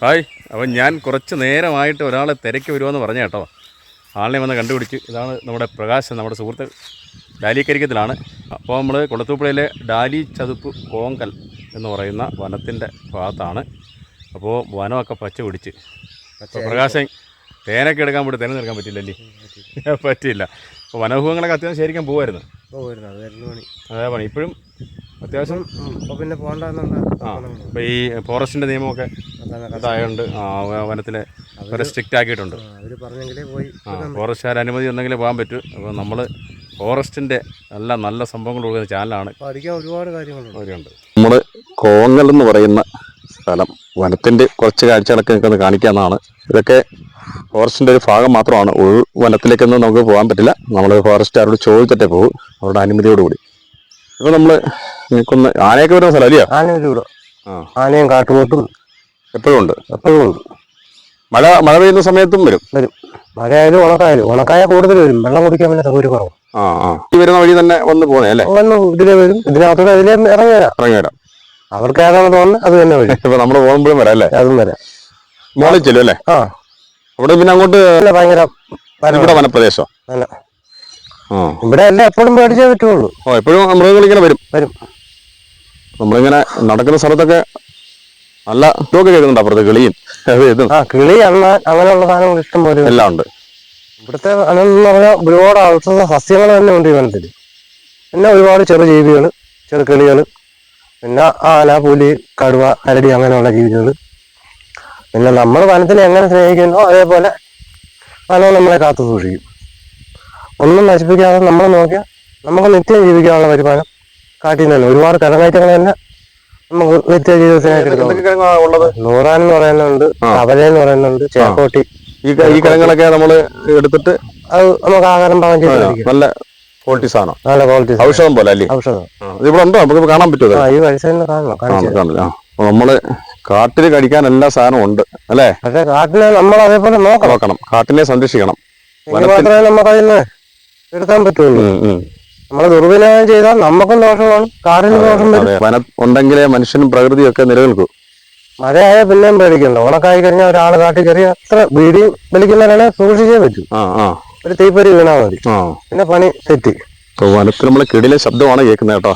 Hi അപ്പം ഞാൻ കുറച്ച് നേരമായിട്ട് ഒരാളെ തിരക്കി വരുമെന്ന് പറഞ്ഞ കേട്ടോ. ആളിനെ വന്ന് കണ്ടുപിടിച്ച് ഇതാണ് നമ്മുടെ പ്രകാശൻ നമ്മുടെ സുഹൃത്ത് ഡാലിക്കരിക്കത്തിലാണ്. അപ്പോൾ നമ്മൾ കൊളത്തൂപ്പുഴയിലെ ഡാലി ചതുപ്പ് കോങ്കൽ എന്ന് പറയുന്ന വനത്തിന്റെ ഭാഗത്താണ്. അപ്പോൾ വനമൊക്കെ പച്ച പിടിച്ച്. അപ്പോൾ പ്രകാശൻ തേനൊക്കെ എടുക്കാൻ പോയിട്ട് തേനെ നിൽക്കാൻ പറ്റില്ലല്ലേ പറ്റില്ല അപ്പോൾ വനഭൂങ്ങളൊക്കെ അത്യാവശ്യം ശരിക്കും പോകുമായിരുന്നു അത് പണി. ഇപ്പോഴും അത്യാവശ്യം പിന്നെ പോകണ്ടെന്നുണ്ട്. ആ ഇപ്പോൾ ഈ ഫോറസ്റ്റിന്റെ നിയമമൊക്കെ ഇതായതുകൊണ്ട് ആ വനത്തിലെ ഒരു സ്ട്രിക്റ്റ് ആക്കിയിട്ടുണ്ട്. അവർ പറഞ്ഞെങ്കിലേ പോയി. ആ ഫോറസ്റ്റുകാർ അനുമതി ഉണ്ടെങ്കിലേ പോകാൻ പറ്റൂ. അപ്പോൾ നമ്മൾ ഫോറസ്റ്റിന്റെ നല്ല നല്ല സംഭവങ്ങൾ കൊടുക്കുന്ന ചാനലാണ്. പഠിക്കാൻ ഒരുപാട് കാര്യങ്ങളുണ്ട്. നമ്മൾ കോങ്ങൽ എന്ന് പറയുന്ന സ്ഥലം വനത്തിന്റെ കുറച്ച് കാഴ്ചകളൊക്കെ നിൽക്കുന്നത് കാണിക്കാമെന്നാണ് ഇതൊക്കെ ഫോറസ്റ്റിന്റെ ഒരു ഭാഗം മാത്രമാണ്. ഉൾ വനത്തിലേക്കൊന്നും നമുക്ക് പോകാൻ പറ്റില്ല. നമ്മൾ ഫോറസ്റ്റുകാരോട് ചോദിച്ചിട്ടേ പോകും. അവരുടെ അനുമതിയോടുകൂടി ഇപ്പോൾ നമ്മൾ നിൽക്കുന്ന ആനയൊക്കെ വരുന്ന സ്ഥലം അല്ലയോ? ആ. ആനയും കാട്ടുപോത്തും എപ്പോഴും ഉണ്ട് എപ്പോഴും ഉണ്ട്. മഴ മഴ പെയ്യുന്ന സമയത്തും വരും. വരും. മഴയായാലും ഉണക്കായാലും ഉണക്കായ കൂടുതൽ വരും. വെള്ളം കുടിക്കാൻ പിന്നെ സൗകര്യം കുറവ്? ആ ആ. ഈ വരുന്ന വഴി തന്നെ വന്ന് പോകുന്നേ അല്ലേ? വന്ന് ഇതിലെ വരും. ഇതിനകത്തോടെ അതിലെ ഇറങ്ങി വരാം. ഇറങ്ങി വരാം. അവർക്ക് ഏതാണെന്ന് തോന്നുന്നത് അത് തന്നെ വരും. ഇപ്പൊ നമ്മൾ പോകുമ്പോഴും വരാം അല്ലേ? അതും വരാം. മോളിൽ ചെല്ലും അല്ലേ? ആ. അവിടെ പിന്നെ അങ്ങോട്ട് ഭയങ്കര. ഇവിടെ വനപ്രദേശം. അല്ല ഇവിടെ എല്ലാം എപ്പോഴും പേടിച്ചേ പറ്റുള്ളൂ. എപ്പോഴും മൃഗങ്ങൾ ഇങ്ങനെ വരും. വരും. നമ്മളിങ്ങനെ നടക്കുന്ന സ്ഥലത്തൊക്കെ നല്ല ടോക്ക് കേൾക്കുന്നുണ്ട് അപ്പുറത്ത് കിളിയും. ആ കിളി അണ്ണ അങ്ങനെയുള്ള സാധനങ്ങൾ ഇഷ്ടം പോലെ എല്ലാം ഉണ്ട്. ഇവിടുത്തെ എന്ന് പറഞ്ഞാൽ ഒരുപാട് ഔഷധ സസ്യങ്ങൾ തന്നെ ഉണ്ട് ഈ വനത്തിൽ. പിന്നെ ഒരുപാട് ചെറു ജീവികൾ ചെറു കിളികൾ പിന്നെ ആന പുലി കടുവ കരടി അങ്ങനെയുള്ള ജീവികൾ പിന്നെ നമ്മൾ വനത്തിനെ എങ്ങനെ സ്നേഹിക്കുന്നോ അതേപോലെ വനം നമ്മളെ കാത്തു സൂക്ഷിക്കും. ഒന്നും നശിപ്പിക്കാതെ നമ്മൾ നോക്കിയാൽ നമുക്ക് നിത്യം ജീവിക്കാനുള്ള വരുമാനം കാട്ടിൽ നിന്ന് തന്നെ. ഒരുപാട് കടമയറ്റങ്ങൾ തന്നെ ഉള്ളത്? നൂറാൻ എന്ന് പറയുന്നുണ്ട് ആ. കവല എന്ന് പറയുന്നുണ്ട് ചേക്കോട്ടി. ഈ കിഴങ്ങുകളൊക്കെ നമ്മൾ എടുത്തിട്ട് അത് നമുക്ക് ആഹാരം പാകം ചെയ്ത് നല്ല ക്വാളിറ്റി സാധനം. നല്ല ക്വാളിറ്റി ഔഷധം പോലെ അല്ലേ? ഔഷധം. ഇവിടെ ഉണ്ടോ? നമുക്ക് കാണാൻ പറ്റുമോ ഈ വയസ്സിൽ കാണണം. നമ്മൾ കാട്ടിൽ കഴിക്കാൻ എല്ലാ സാധനവും ഉണ്ട് അല്ലേ? പക്ഷെ കാട്ടിനെ നമ്മൾ അതേപോലെ നോക്കണം. നോക്കണം. കാട്ടിനെ സംരക്ഷിക്കണം. മാത്രമേ നമുക്ക് അതിന് എടുക്കാൻ പറ്റുള്ളൂ. നമ്മൾ ദുർവിനിയോഗം ചെയ്താൽ നമുക്കും ദോഷമാണ്. കാടിന് ദോഷം വരും. വനം ഉണ്ടെങ്കിലേ മനുഷ്യനും പ്രകൃതിയും ഒക്കെ നിലനിൽക്കൂ. മഴയായ പിന്നെയും പേടിക്കണ്ട. ഉണക്കായി കഴിഞ്ഞാൽ ഒരാൾ കാട്ടിൽ കയറി അത്ര വീടി വലിക്കുന്നവരാണെ സൂക്ഷിച്ചേ പറ്റൂ. ഒരു തീപ്പൊരി വീണാൽ മതി. പിന്നെ പണി തെറ്റി. വനത്തിൽ നമ്മളെ കിടിലെ ശബ്ദമാണ് കേൾക്കുന്നത് കേട്ടോ.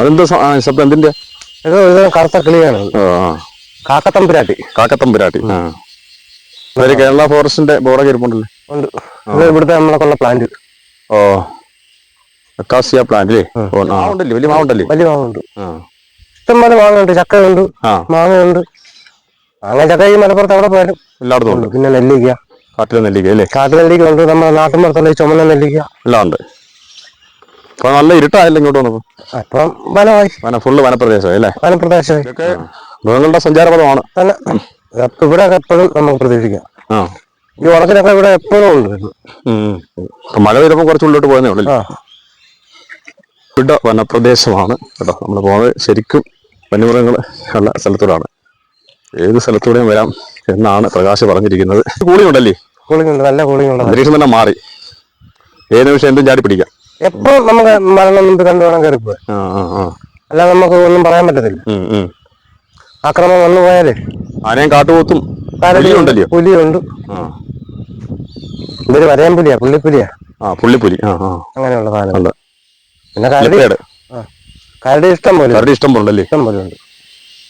അതെന്താ ശബ്ദം എന്തിന്റെ ഇത് ഒരു കറുത്ത കിളിയാണ്. കാക്കത്തമ്പുരാട്ടി. കാക്കത്തമ്പുരാട്ടി. ആ. അതൊരു കേരള ഫോറസ്റ്റിന്റെ ബോർഡൊക്കെ ഇരിപ്പുണ്ടല്ലേ? ഉണ്ട്. ഇത് ഇവിടുത്തെ നമ്മളൊക്കെ പ്ലാന്റ് ഓ. അക്കാസിയ പ്ലാന്റ് അല്ലേ ഓ, ആ, ഉണ്ടല്ലേ വലിയ മാവുണ്ടല്ലേ? വലിയ മാവുണ്ട്. ആ. ഇഷ്ടംപോലെ മാങ്ങയുണ്ട് ചക്കയുണ്ട് ആ. മാങ്ങയുണ്ട് മാങ്ങ ചക്ക ഈ മലപ്പുറത്ത് അവിടെ പോയാലും എല്ലായിടത്തും ഉണ്ട്. ഉണ്ട്. പിന്നെ നെല്ലിക്ക. കാട്ടിലെ നെല്ലിക്ക അല്ലേ? കാട്ടു നെല്ലിക്ക ഉണ്ട്. നമ്മുടെ നാട്ടുമ്പുറത്തുള്ള ഈ ചുമന്ന നെല്ലിക്ക. എല്ലാം ഉണ്ട്. അപ്പൊ നല്ല ഇരുട്ടായല്ലോ ഇങ്ങോട്ട് വന്നപ്പോ അപ്പം വനമായി. വന ഫുള്ള് വനപ്രദേശമായി അല്ലേ? വനപ്രദേശമായി. ഇതൊക്കെ മൃഗങ്ങളുടെ സഞ്ചാരപഥമാണ്. തന്നെ ഇവിടെ എപ്പോഴും നമുക്ക് പ്രതീക്ഷിക്കാം. ആ. ഈ ഉണക്കിനൊക്കെ ഇവിടെ എപ്പോഴും ഉണ്ട്. മഴ വരുമ്പോൾ കുറച്ച് ഉള്ളിലോട്ട് പോയെന്നേ ഉള്ളൂ. ഇവിടെ വനപ്രദേശമാണ് കേട്ടോ. നമ്മൾ പോകുന്നത് ശരിക്കും വന്യമൃഗങ്ങൾ ഉള്ള സ്ഥലത്തൂടാണ്. ഏത് സ്ഥലത്തൂടെയും വരാം എന്നാണ് പ്രകാശ് പറഞ്ഞിരിക്കുന്നത്. കൂളിംഗ് ഉണ്ടല്ലേ? കൂളിംഗ് ഉണ്ട്. നല്ല കൂളിംഗ് ഉണ്ട് അന്തരീക്ഷം തന്നെ മാറി. ഏത് നിമിഷം എന്തും ചാടി പിടിക്കാം. എപ്പോഴും നമുക്ക് മരണം കണ്ടു വേണം കയറി പോയി അല്ലാതെ നമുക്ക് ഒന്നും പറയാൻ പറ്റത്തില്ല. ആക്രമണം വന്നു പോയാലേ? ആനയും കാട്ടുപോത്തും പുലിയുണ്ടല്ലോ. പുലിയുണ്ട്. ആ. ഇതൊരു വരയാൻ പുലിയാ പുള്ളിപ്പുലിയാ? ആ പുള്ളിപ്പുലി. ആ ആ. അങ്ങനെയുള്ള സാധനം. പിന്നെ കരടി? കരടി ഇഷ്ടം പോലെ. കരടി ഇഷ്ടം പോലുണ്ടല്ലേ ഇഷ്ടം പോലെ ഉണ്ട്.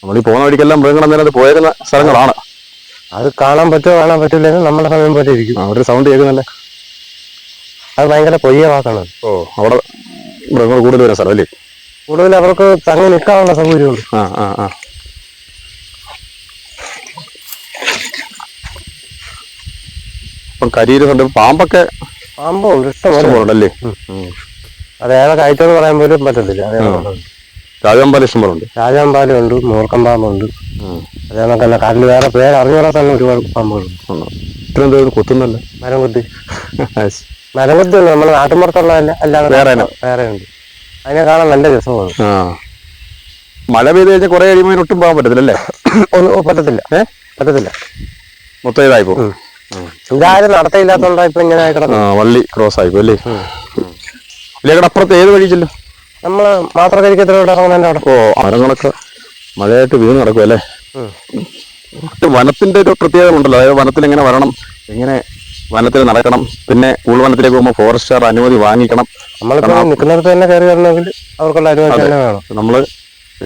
നമ്മൾ ഈ പോകുന്ന വഴിക്കെല്ലാം അന്നേരം പോയേക്കുന്ന സ്ഥലങ്ങളാണ്. അത് കാണാൻ പറ്റുമോ കാണാൻ പറ്റില്ല നമ്മുടെ സമയം പോലെ ഇരിക്കും. ആ, സൗണ്ട് കേൾക്കുന്നല്ലേ അത് ഭയങ്കര പൊയ്യ വാക്കാണ് ഓ അവിടെ മൃഗങ്ങൾ കൂടുതൽ വരുന്ന സ്ഥലം അല്ലേ? കൂടുതൽ അവർക്ക് തങ്ങി നിൽക്കാനുള്ള സൗകര്യമുണ്ട്. ആ ആ ആ. ഇപ്പം കരിയിൽ കണ്ട് പാമ്പൊക്കെ പാമ്പുണ്ട് ഇഷ്ടം പോലെ. ഇഷ്ടംപോലുണ്ടല്ലേ അത് ഏതാ കയറ്റം പറയാൻ പോലും പറ്റത്തില്ല. രാജാമ്പാല ഇഷ്ടംപോലുണ്ട് രാജാമ്പാലുണ്ട് മൂർക്കം പാമ്പുണ്ട്. അതേപോലെ തന്നെ കാട്ടിൽ വേറെ പേര് അറിഞ്ഞൂടാ തന്നെ ഒരുപാട് പാമ്പുകളുണ്ട് ഇത്രയും തോന്നുന്നു കൊത്തുന്നല്ലേ മരം കുത്തി. മരം കുത്തി ഉണ്ട് നമ്മുടെ നാട്ടുമ്പുറത്തുള്ളതല്ല അല്ലാതെ വേറെ വേറെ ഉണ്ട്. അതിനെ കാണാൻ നല്ല രസമാണ്. മഴ പെയ്ത് കഴിഞ്ഞാൽ കുറെ കഴിയുമ്പോൾ ഒട്ടും പോകാൻ പറ്റത്തില്ലല്ലേ? ഒന്നും പറ്റത്തില്ല. ഏ? പറ്റത്തില്ല. മൊത്തം ഇതായി പോകും. ഇതാരും നടത്തയില്ലാത്തോണ്ടാ ഇപ്പൊ ഇങ്ങനെ വള്ളി ക്രോസ് ആയി പോകും അല്ലേ? ഇതിലേക്കടെ അപ്പുറത്ത് ഏത് വഴി ചെല്ലും നമ്മൾ മാത്രകരിക്കത്തിലോട്ട് ഇറങ്ങുന്നതിന്റെ അവിടെ. ഓ മരങ്ങളൊക്കെ മഴയായിട്ട് വീണ് നടക്കും അല്ലേ. വനത്തിന്റെ ഒരു പ്രത്യേകത ഉണ്ടല്ലോ. അതായത് വനത്തിൽ എങ്ങനെ വരണം എങ്ങനെ വനത്തിൽ നടക്കണം പിന്നെ ഉൾവനത്തിലേക്ക് പോകുമ്പോൾ ഫോറസ്റ്റുകാർ അനുമതി വാങ്ങിക്കണം. നമ്മളിപ്പോ നിൽക്കുന്നിടത്ത് തന്നെ കയറി വരണമെങ്കിൽ അവർക്കുള്ള അനുമതി തന്നെ വേണം. നമ്മൾ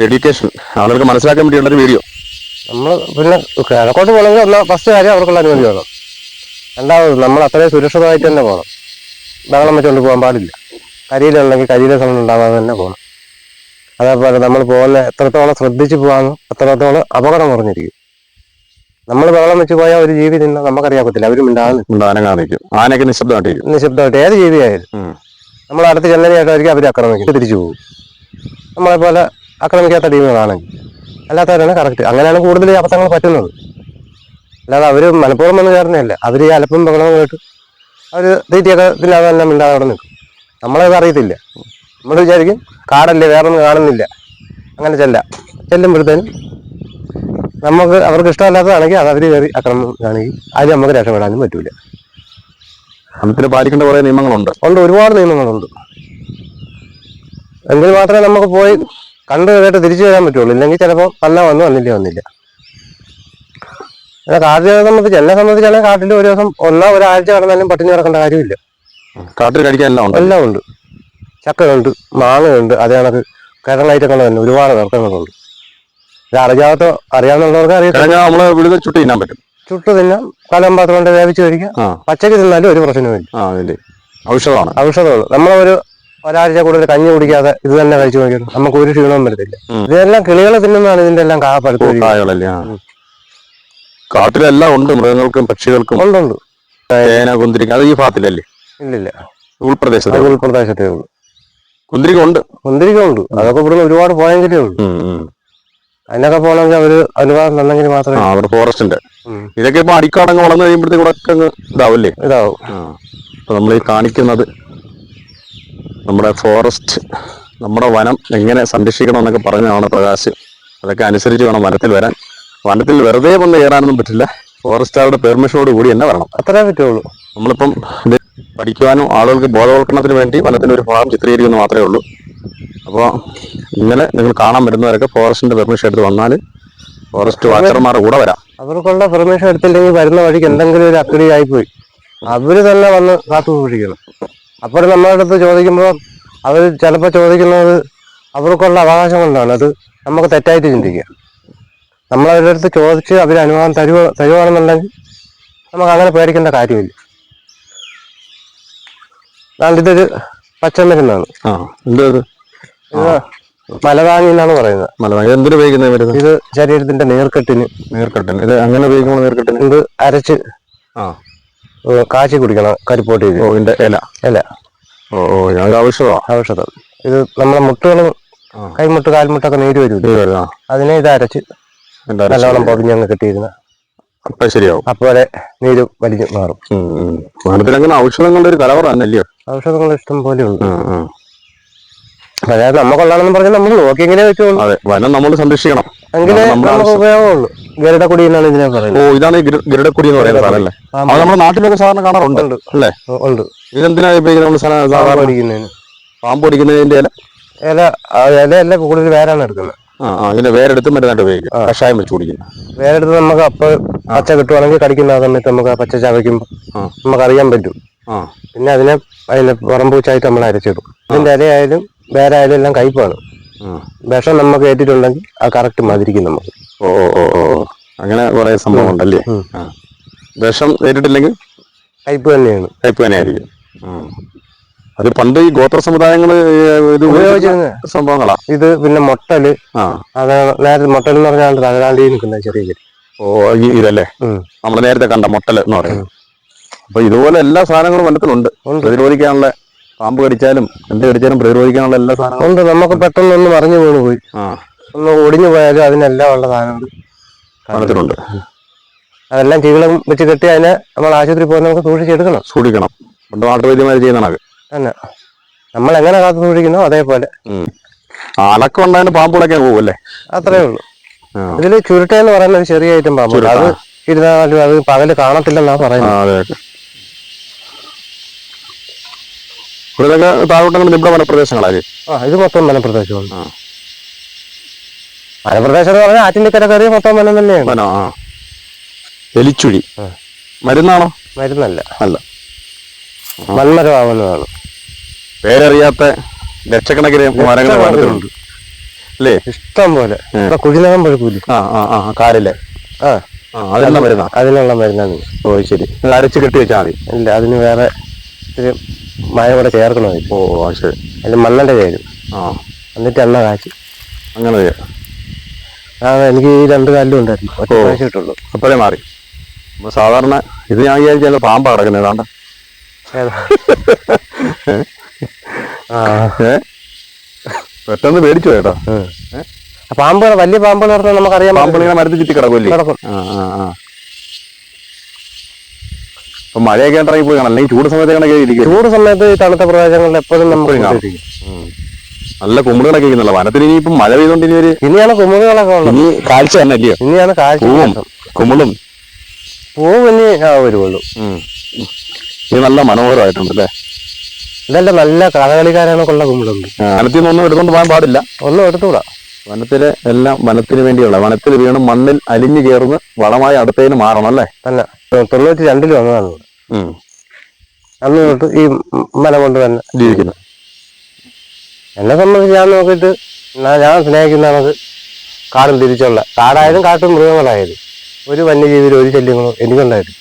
എഡ്യൂക്കേഷൻ ആളുകൾക്ക് മനസ്സിലാക്കാൻ വേണ്ടിയുള്ള ഒരു വീഡിയോ നമ്മൾ പിന്നെ കിഴക്കോട്ട് പോകണമെങ്കിൽ ഒന്നാ ഫസ്റ്റ് കാര്യം അവർക്കുള്ള അനുമതി വേണം. രണ്ടാമത് നമ്മൾ അത്രയും സുരക്ഷിതമായിട്ട് തന്നെ പോകണം ബഹളം വെച്ചുകൊണ്ട് പോകാൻ പാടില്ല. കരിയിലുണ്ടെങ്കിൽ കരിയിലെ സമയം ഉണ്ടാകാതെ തന്നെ പോകണം അതേപോലെ നമ്മൾ പോകുന്ന എത്രത്തോളം ശ്രദ്ധിച്ച് പോകാമെന്ന് അത്രത്തോളം അപകടം കുറഞ്ഞിരിക്കും. നമ്മൾ ബഹളം വെച്ച് പോയാൽ ഒരു ജീവി നിന്ന് നമുക്കറിയാത്തില്ല അവരും ഉണ്ടാകുന്നു ആനയൊക്കെ നിശബ്ദമായിട്ടിരിക്കും. നിശബ്ദമായിട്ട് ഏത് ജീവിയായാലും. നമ്മൾ അടുത്ത് ചെന്നൈയായിട്ടായിരിക്കും അവർ ആക്രമിക്കും തിരിച്ചു പോകും. നമ്മളെപ്പോലെ ആക്രമിക്കാത്ത ടീമുകളാണെങ്കിൽ. അല്ലാത്തവരാണ് കറക്റ്റ് അങ്ങനെയാണ് കൂടുതൽ ഈ അബദ്ധങ്ങൾ പറ്റുന്നത്. അല്ലാതെ അവർ മലപ്പുറം വന്ന് കയറുന്നതല്ല അവർ ഈ അലപ്പും ബഹളവും കേട്ട് അവർ തീറ്റിയൊക്കെ തിന്നാതെ തന്നെ മിണ്ടാതെ അവിടെ നിൽക്കും. നമ്മളത് അറിയത്തില്ല. നമ്മൾ വിചാരിക്കും കാടല്ലേ വേറൊന്നും കാണുന്നില്ല. അങ്ങനെ ചെല്ല. ചെല്ലുമ്പോഴത്തേനും നമുക്ക് അവർക്ക് ഇഷ്ടമല്ലാത്തതാണെങ്കിൽ അത് അവർ കയറി അക്രമം കാണുകയും അതിൽ നമുക്ക് രക്ഷപ്പെടാനും പറ്റൂല. വനത്തിൽ പാലിക്കേണ്ട കുറേ നിയമങ്ങളുണ്ട്. ഉണ്ട്. ഒരുപാട് നിയമങ്ങളുണ്ട്. എങ്കിൽ മാത്രമേ നമുക്ക് പോയി കണ്ടു കേട്ട് തിരിച്ചു വരാൻ പറ്റുള്ളൂ. ഇല്ലെങ്കിൽ ചിലപ്പോൾ പല്ല വന്നു വന്നില്ല വന്നില്ല. അല്ല കാട്ടിനെ സംബന്ധിച്ച് എന്നെ സംബന്ധിച്ചാണെങ്കിൽ കാട്ടിൽ ഒരു ദിവസം ഒന്നോ ഒരാഴ്ച കടന്നാലും പട്ടിണി കിടക്കേണ്ട കാര്യമില്ല. കാട്ടിൽ കഴിക്കാൻ എല്ലാം ഉണ്ട്. എല്ലാം ഉണ്ട്. ചക്കയുണ്ട് മാങ്ങയുണ്ട് അതേ കണക്ക് കിഴങ്ങായിട്ടൊക്കെ തന്നെ ഒരുപാട് ഇത് അറിയാത്ത അറിയാവുന്നവർക്ക് അറിയാം ചുട്ട് തിന്നാൻ പറ്റും. ചുട്ട് തിന്നാം. കലം പാത്രം കൊണ്ട് വേവിച്ച് കഴിക്കാം. പച്ചക്ക് തിന്നാലും ഒരു പ്രശ്നവുമില്ല. ഔഷധമാണ്. ഔഷധങ്ങൾ നമ്മളൊരു ഒരാഴ്ച കൂടുതൽ കഞ്ഞി കുടിക്കാതെ ഇത് തന്നെ കഴിച്ചു നോക്കിയത്. നമുക്ക് ഒരു ക്ഷീണവും വരത്തില്ല. ഇതെല്ലാം കിളികൾ തിന്നുന്നതാണ് ഇതിന്റെ എല്ലാം കാ പഴുത്ത് കാട്ടിലെല്ലാം ഉണ്ട് മൃഗങ്ങൾക്കും പക്ഷികൾക്കും. ഉണ്ടുണ്ട് ഉണ്ട്. കുന്തിരിക്ക അത് ഈ ഭാഗത്തിലല്ലേ? ഇല്ലില്ല ഉൾപ്രദേശത്ത്. ഉൾപ്രദേശത്തേ ഉള്ളൂ. കുന്തിരിക്ക ഉണ്ട്. മുന്തിരിക്കുണ്ട് അതൊക്കെ ഇവിടുന്ന് ഒരുപാട് പോയെങ്കിലേ ഉള്ളൂ. അതിനൊക്കെ പോകണമെങ്കിൽ അവർ അനുവാദം തന്നെങ്കിൽ മാത്രമേ അവിടെ ഫോറസ്റ്റിന്റെ. ഇതൊക്കെ ഇപ്പൊ അടിക്കാടങ്ങ് വളർന്നു കഴിയുമ്പോഴത്തേക്കും ഇതാവല്ലേ ഇതാവും നമ്മൾ ഈ കാണിക്കുന്നത് നമ്മുടെ ഫോറസ്റ്റ് നമ്മുടെ വനം എങ്ങനെ സംരക്ഷിക്കണം എന്നൊക്കെ പറഞ്ഞതാണ് പ്രകാശ്. അതൊക്കെ അനുസരിച്ച് വേണം വനത്തിൽ വരാൻ. വനത്തിൽ വെറുതെ വന്ന് കയറാനൊന്നും പറ്റില്ല. ഫോറസ്റ്റുകാരുടെ പെർമിഷനോട് കൂടി തന്നെ വരണം. അത്രേ പറ്റുള്ളൂ. നമ്മളിപ്പം ഇത് പഠിക്കുവാനും ആളുകൾക്ക് ബോധവൽക്കരണത്തിന് വേണ്ടി വനത്തിന്റെ ഒരു ഭാഗം ചിത്രീകരിക്കുന്നു മാത്രമേ ഉള്ളൂ. അപ്പോൾ ഇങ്ങനെ നിങ്ങൾ കാണാൻ വരുന്നവരൊക്കെ ഫോറസ്റ്റിന്റെ പെർമിഷൻ എടുത്ത് വന്നാൽ ഫോറസ്റ്റ് വാച്ചർമാരുടെ കൂടെ വരാം. അവർക്കുള്ള പെർമിഷൻ എടുത്തില്ലെങ്കിൽ വരുന്ന വഴിക്ക് എന്തെങ്കിലും ഒരു അക്കടി ആയിപ്പോയി. അവർ തന്നെ വന്ന് കാത്തു സൂക്ഷിക്കണം. അപ്പോൾ നമ്മുടെ അടുത്ത് ചോദിക്കുമ്പോൾ അവർ ചിലപ്പോൾ ചോദിക്കുന്നത് അവർക്കുള്ള അവകാശം കൊണ്ടാണ്. അത് നമുക്ക് തെറ്റായിട്ട് ചിന്തിക്കുക നമ്മൾ അവരുടെ അടുത്ത് ചോദിച്ച് അവർ അനുവാദം തരുവ തരുവാണെന്നുണ്ടെങ്കിൽ നമുക്ക് അങ്ങനെ പേടിക്കേണ്ട കാര്യമില്ല. ഇതൊരു പച്ചമരുന്നാണ്. ആ എന്താ ഇത് ഇത് മലതാങ്ങി എന്നാണ് പറയുന്നത്. മലവാങ്ങി എന്തിനു ഉപയോഗിക്കുന്ന മരുന്ന്? ഇത് ശരീരത്തിന്റെ നേർക്കെട്ടിന്. നേർക്കെട്ടിന്. ഇത് അങ്ങനെ ഉപയോഗിക്കുമ്പോൾ നേർക്കെട്ടിന്? ഇത് അരച്ച് ആ. കാച്ചി കുടിക്കണം കരിപ്പോട്ടി ഓ ഇതിന്റെ ഇല. അല്ല ഓ ഓ ഞങ്ങൾക്ക് ഇത് നമ്മളെ മുട്ടുകളും. കൈമുട്ട് കാൽമുട്ടൊക്കെ നീര് വരും അതിനെ ഇത് അരച്ച് നല്ലോണം പൊതിഞ്ഞങ്ങ് കിട്ടിയിരുന്ന. അപ്പൊ ശരിയാവും. അപ്പോലെ നീര് വലിഞ്ഞു മാറും. അങ്ങനെ ഔഷധങ്ങളുടെ ഒരു കലവറ ഔഷധങ്ങൾ ഇഷ്ടം പോലെ ഉണ്ട്. അതായത് നമുക്കുള്ളതെന്ന് പറഞ്ഞാൽ നമ്മൾ നോക്കി എങ്ങനെ വെച്ചോളൂ. അതെ വനം നമ്മൾ സംരക്ഷിക്കണം. എങ്കിലേ നമ്മുടെ നമുക്ക് ഉപയോഗമുള്ളൂ. ഗരുഡക്കുടി എന്നാണ് ഇതിനെ ഓ ഇതാണ് ഈ ഗിര- ഗരുഡക്കുടി എന്ന് പറയുന്ന സാധനം അല്ലേ? അത് നമ്മുടെ നാട്ടിലൊക്കെ സാധാരണ കാണാറുണ്ട് ഉണ്ട്. അല്ലേ? ഉണ്ട്. ഇതെന്തിനാ ഉപയോഗിക്കുന്നത് നമ്മൾ സാധാ- സാധാരണ അടിക്കുന്നതിന് പാമ്പ് പിടിക്കുന്നതിന്റെ ഇല? ഇല ആ ഇലയല്ല കൂടുതൽ വേരാണ് എടുക്കുന്നത്. ആ ആ ഇതിന്റെ വേരെടുത്ത് മരുന്നായിട്ട് ഉപയോഗിക്കും കഷായം വെച്ച് വേരെടുത്ത് നമുക്ക് അപ്പോൾ പച്ച കിട്ടുവാണെങ്കിൽ കടിക്കുന്ന ആ സമയത്ത് നമുക്ക് ആ പച്ച ചവയ്ക്കുമ്പോൾ ആ. നമുക്ക് അറിയാൻ പറ്റും. ആ. പിന്നെ അതിനെ അതിനെ പുറംപൂച്ചായിട്ട് നമ്മൾ അരച്ചിടും. ഇതിന്റെ ഇലയായാലും വേരായാലും എല്ലാം കയ്പാണ്. വിഷം നമുക്ക് ഏറ്റിട്ടുണ്ടെങ്കിൽ ആ കറക്റ്റ് മതിരിക്കും നമുക്ക്. ഓ ഓ ഓ. അങ്ങനെ കുറെ സംഭവം ഉണ്ടല്ലേ. വിഷം ഏറ്റിട്ടില്ലെങ്കിൽ? കയ്പ് തന്നെയാണ്. കയ്പ് തന്നെയായിരിക്കും. അത് പണ്ട് ഈ ഗോത്ര സമുദായങ്ങൾ ഇത് ഉപയോഗിച്ചിരുന്ന ഉപയോഗിച്ചിരുന്ന സംഭവങ്ങളാ? ഇത് പിന്നെ മൊട്ടൽ. നേരത്തെ മൊട്ടൽ എന്ന് പറഞ്ഞാൽ തകരാണ്ടി നിൽക്കുന്ന ചെറിയ ചെടി ഓ ഇതല്ലേ? നമ്മൾ നമ്മൾ നേരത്തെ കണ്ട മൊട്ടൽ എന്ന് പറയുന്നത്. അപ്പൊ ഇതുപോലെ എല്ലാ സാധനങ്ങളും വനത്തിലുണ്ട്. പ്രതിരോധിക്കാനുള്ള പാമ്പ് കടിച്ചാലും എന്ത് കടിച്ചാലും പ്രതിരോധിക്കാനുള്ള എല്ലാ സാധനങ്ങളും ഉണ്ട്. നമുക്ക് പെട്ടെന്ന് ഒന്ന് മറിഞ്ഞു വീണ് പോയി ആ. ഒന്ന് ഒടിഞ്ഞു പോയാലും അതിനെല്ലാം ഉള്ള സാധനം അതെല്ലാം ചീകളും വെച്ച് കെട്ടി അതിനെ നമ്മൾ ആശുപത്രി പോയി നമുക്ക് സൂക്ഷിച്ചെടുക്കണം സൂക്ഷിക്കണം. പണ്ട് നാട്ടുവൈദ്യമാർ ചെയ്യുന്നതാണ് തന്നെ. നമ്മൾ എങ്ങനെ കാത്തു സൂക്ഷിക്കുന്നോ അതേപോലെ. അലക്കം ഉണ്ടായാലും പാമ്പ് ഉടക്കാൻ പോകുമല്ലേ അത്രേ ഉള്ളൂ. ഇതിൽ ചുരുട്ട എന്ന് പറയുന്ന ഒരു ചെറിയ ഐറ്റം പാമ്പ്. അത് ഇരുന്നാലും അത് പകൽ കാണത്തില്ലെന്നാ ആ, പറയുന്നത് അതെ ഇവിടെ ഇതൊക്കെ താഴോട്ടങ്ങൾ വനപ്രദേശങ്ങളാണ് ആ ഇത് മൊത്തം വനപ്രദേശമാണ്. ആ. വനപ്രദേശം എന്ന് പറഞ്ഞാൽ ആറ്റിന്റെ കയറി മൊത്തം വനം തന്നെയാണ്. വനോ? ആ. എലിച്ചുഴി. ആ. മരുന്നാണോ? മരുന്നല്ല. അല്ല. മൺമരമാവുന്നതാണ് പേരറിയാത്ത ലക്ഷക്കണക്കിന് മരങ്ങൾ വനത്തിലുണ്ട്. അല്ലേ? ഇഷ്ടം പോലെ. ഇപ്പൊ കുഴിനകം പഴുക്കൂലി ആ ആ ആ കാലിലെ. ആ. ആ അതിനുള്ള മരുന്നാ? അതിനുള്ള മരുന്നാണ്. ഓ ശരി. നിങ്ങൾ അരച്ച് കെട്ടി വെച്ചാൽ മതി. ഇല്ല അതിന് വേറെ ഇത്തിരി മഴ കൂടെ ചേർക്കണം ഇപ്പോ ഓ ആ ശരി അതിൽ മണ്ണെണ്ണ ചേരും ആ. എന്നിട്ട് എണ്ണ കാച്ചി. അങ്ങനെ ചെയ്യാം ആ എനിക്ക് ഈ രണ്ട് കാലിലും ഉണ്ടായിരുന്നു. ഒറ്റ ഓ. പ്രാവശ്യം ഇട്ടുള്ളൂ. അപ്പോഴേ മാറി. അപ്പോൾ സാധാരണ ഇത് ഞാൻ വിചാരിച്ചാൽ പാമ്പ് കിടക്കുന്നത് ഏതാണ്ട്. ഏതാ? ആ. ഏ? പെട്ടെന്ന് പേടിച്ചു കേട്ടോ. ഉം. ആ പാമ്പുകൾ വലിയ പാമ്പുകൾ പറഞ്ഞാൽ നമുക്കറിയാൻ ഇങ്ങനെ മരത്തിൽ ചുറ്റി കിടക്കുമല്ലേ? കിടക്കും. ആ ആ ആ. ഇപ്പൊ മഴയൊക്കെ ഇറങ്ങി പോയി കാണാം. അല്ലെങ്കിൽ ചൂട് സമയത്ത് കണക്കെ ഇരിക്കും. ചൂട് സമയത്ത് ഈ തണുത്ത പ്രദേശങ്ങളിൽ എപ്പോഴും നമുക്ക് നല്ല കാണും. നല്ല കുമ്പിളുകളൊക്കെ ഇരിക്കുന്നില്ല വനത്തിൽ ഇനിയിപ്പം മഴ പെയ്തോണ്ട് ഇനി ഒരു ഇനിയാണ് കുമുകളൊക്കെ ഉള്ളത്. ഇനി കാഴ്ച തന്നെ അല്ലയോ ഇനിയാണ് കാഴ്ച പൂവും കുമ്പിളും പൂവ് ഇനി ആ വരുവുള്ളൂ. ഇത് നല്ല മനോഹരമായിട്ടുണ്ട് അല്ലേ? ഇതല്ല നല്ല കൊള്ള കുമ്പിളുണ്ട് വനത്തിൽ നിന്നൊന്നും എടുത്തോണ്ട് പോകാൻ പാടില്ല. ഒന്നും എടുത്തുകൂടാ വനത്തിലെ എല്ലാം വനത്തിന് വേണ്ടിയുള്ള വനത്തിൽ വീണ് മണ്ണിൽ അലിഞ്ഞു ചേർന്ന് വളമായി അടുത്തതിന് മാറണം അല്ലേ? തന്നെ തൊണ്ണൂറ്റി രണ്ടിൽ വന്നതാണ്. ഉം. അന്ന് തൊട്ട് ഈ മല കൊണ്ട് തന്നെ. ജീവിക്കുന്നത് എന്നെ സംബന്ധിച്ച് ഞാൻ നോക്കിയിട്ട് ഞാൻ ഞാൻ കാടും തിരിച്ചുള്ള. കാടായാലും കാട്ടും മൃഗങ്ങളായാലും ഒരു വന്യജീവിയിലും ഒരു ശല്യങ്ങളും എനിക്കുണ്ടായിരുന്നു